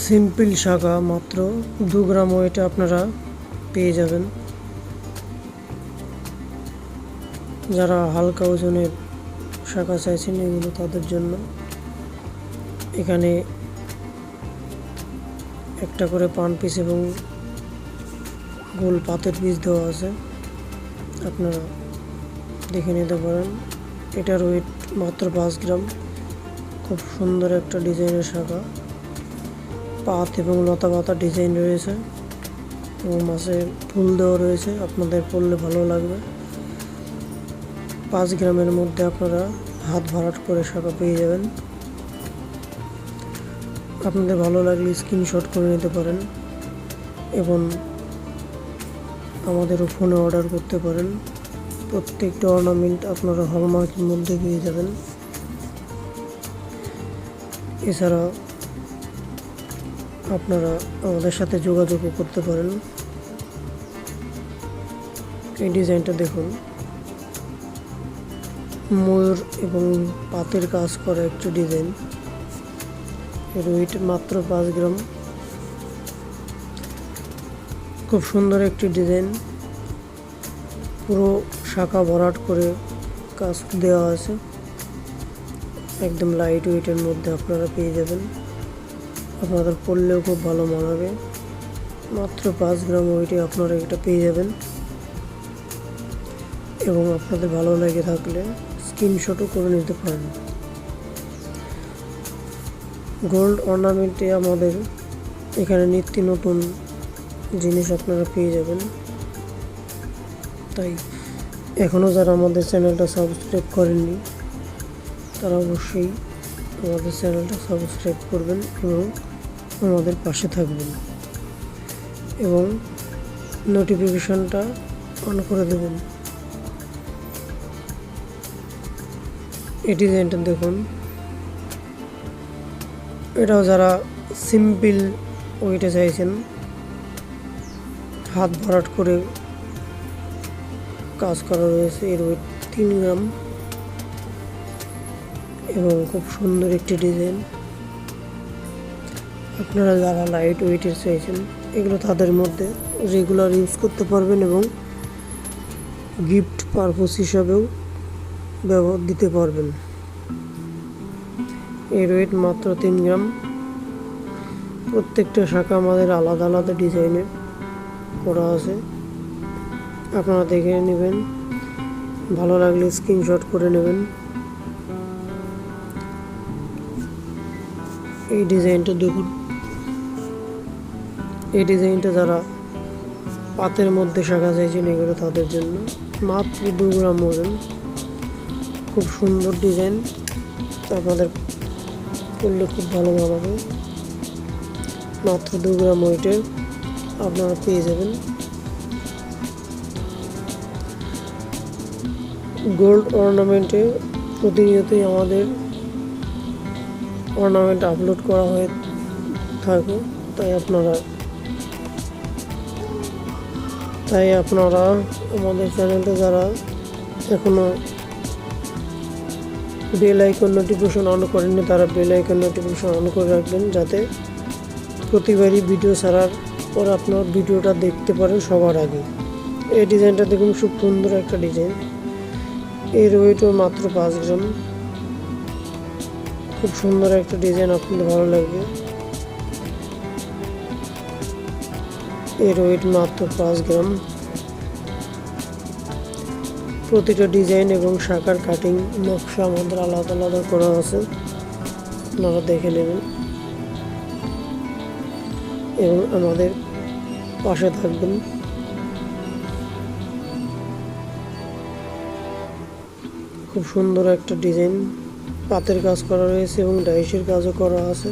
Simple শাখা মাত্র দু গ্রাম ওয়েটে আপনারা পেয়ে যাবেন। যারা হালকা ওজনের শাখা চাইছেন এগুলো তাদের জন্য। এখানে একটা করে পান পিস এবং গোল পাতের পিস দেওয়া আছে। আপনারা দেখে নিতে পারেন। এটার ওয়েট মাত্র পাঁচ গ্রাম। খুব সুন্দর একটা ডিজাইনের শাখা। পাত এবং লতা পাতা ডিজাইন রয়েছে এবং মাঝে ফুল দেওয়া রয়েছে। আপনাদের পড়লে ভালো লাগবে। পাঁচ গ্রামের মধ্যে আপনারা হাত ভরাট করে শাখা পেয়ে যাবেন। আপনাদের ভালো লাগলে স্ক্রিনশট করে নিতে পারেন এবং আমাদেরও ফোনে অর্ডার করতে পারেন। প্রত্যেকটা অর্নামেন্ট আপনারা হলমার্কের মধ্যে পেয়ে যাবেন। এছাড়া আপনারা আমাদের সাথে যোগাযোগও করতে পারেন। এই ডিজাইনটা দেখুন। ময়ূর এবং পাতের কাজ করা একটি ডিজাইন। এর ওয়েট মাত্র পাঁচ গ্রাম। খুব সুন্দর একটি ডিজাইন। পুরো শাখা ভরাট করে কাজ দেওয়া আছে। একদম লাইট ওয়েটের মধ্যে আপনারা পেয়ে যাবেন। আপনাদের পড়লেও খুব ভালো মানাবে মাত্র পাঁচ গ্রাম ওয়েটে আপনারা এটা পেয়ে যাবেন। এবং আপনাদের ভালো লেগে থাকলে স্ক্রিনশটও করে নিতে পারেন। গোল্ড অর্নামেন্টে আমাদের এখানে নিত্য নতুন জিনিস আপনারা পেয়ে যাবেন। তাই এখনও যারা আমাদের চ্যানেলটা সাবস্ক্রাইব করেননি, তারা অবশ্যই আমাদের চ্যানেলটা সাবস্ক্রাইব করবেন এবং আমাদের পাশে থাকবেন এবং নোটিফিকেশনটা অন করে দেবেন এই ডিজাইনটা দেখুন। এটাও যারা সিম্পল ওইটা চাইছেন, হাত ভরাট করে কাজ করা রয়েছে এর ওয়েট তিন গ্রাম। এবং খুব সুন্দর একটি ডিজাইন আপনারা যারা লাইট ওয়েটের চাইছেন, এগুলো তাদের মধ্যে রেগুলার ইউজ করতে পারবেন এবং গিফট পারপোজ হিসাবেও ব্যবহার দিতে পারবেন। এর ওয়েট মাত্র তিন গ্রাম। প্রত্যেকটা শাখা আমাদের আলাদা আলাদা ডিজাইনের করা আছে। আপনারা দেখে নেবেন, ভালো লাগলে স্ক্রিনশট করে নেবেন। এই ডিজাইনটা দেখুন। এই ডিজাইনটা যারা পাতের মধ্যে শাখা চাইছেন, এগুলো তাদের জন্য। মাত্র দু গ্রাম ওজন। খুব সুন্দর ডিজাইন। আপনাদের করলে খুব ভালো মানাবে মাত্র দু গ্রাম ওয়েটের আপনারা পেয়ে যাবেন। গোল্ড অর্নামেন্টে প্রতিনিয়তই আমাদের অর্নামেন্ট আপলোড করা হয়ে থাকে। তাই আপনারা তাই আপনারা আমাদের চ্যানেলটা যারা এখনও বেল আইকন নোটিফিকেশন অন করেননি, তারা বেল আইকন নোটিফিকেশন অন করে রাখবেন যাতে প্রতিবারই ভিডিও ছাড়ার পর আপনার ভিডিওটা দেখতে পারেন সবার আগে। এই ডিজাইনটা দেখুন, খুব সুন্দর একটা ডিজাইন এর ওয়েটও মাত্র পাঁচ গ্রাম খুব সুন্দর একটা ডিজাইন আপনাদের ভালো লাগবে। এর মাত্র পাঁচ গ্রাম। প্রতিটা ডিজাইন এবং শাখার কাটিং নকশা আমাদের আলাদা আলাদা করা আছে। আপনারা দেখে নেবেন। এবং আমাদের পাশে থাকবেন। খুব সুন্দর একটা ডিজাইন। পাতের কাজ করা রয়েছে এবং ডাইসের কাজও করা আছে।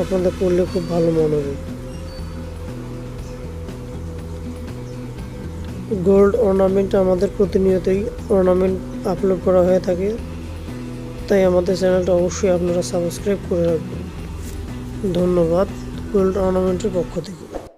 আপনাদের করলে খুব ভালো মনে হবে। গোল্ড অর্নামেন্ট আমাদের প্রতিনিয়তই অর্নামেন্ট আপলোড করা হয়ে থাকে। তাই আমাদের চ্যানেলটা অবশ্যই আপনারা সাবস্ক্রাইব করে রাখবেন। ধন্যবাদ গোল্ড অর্নামেন্টের পক্ষ থেকে।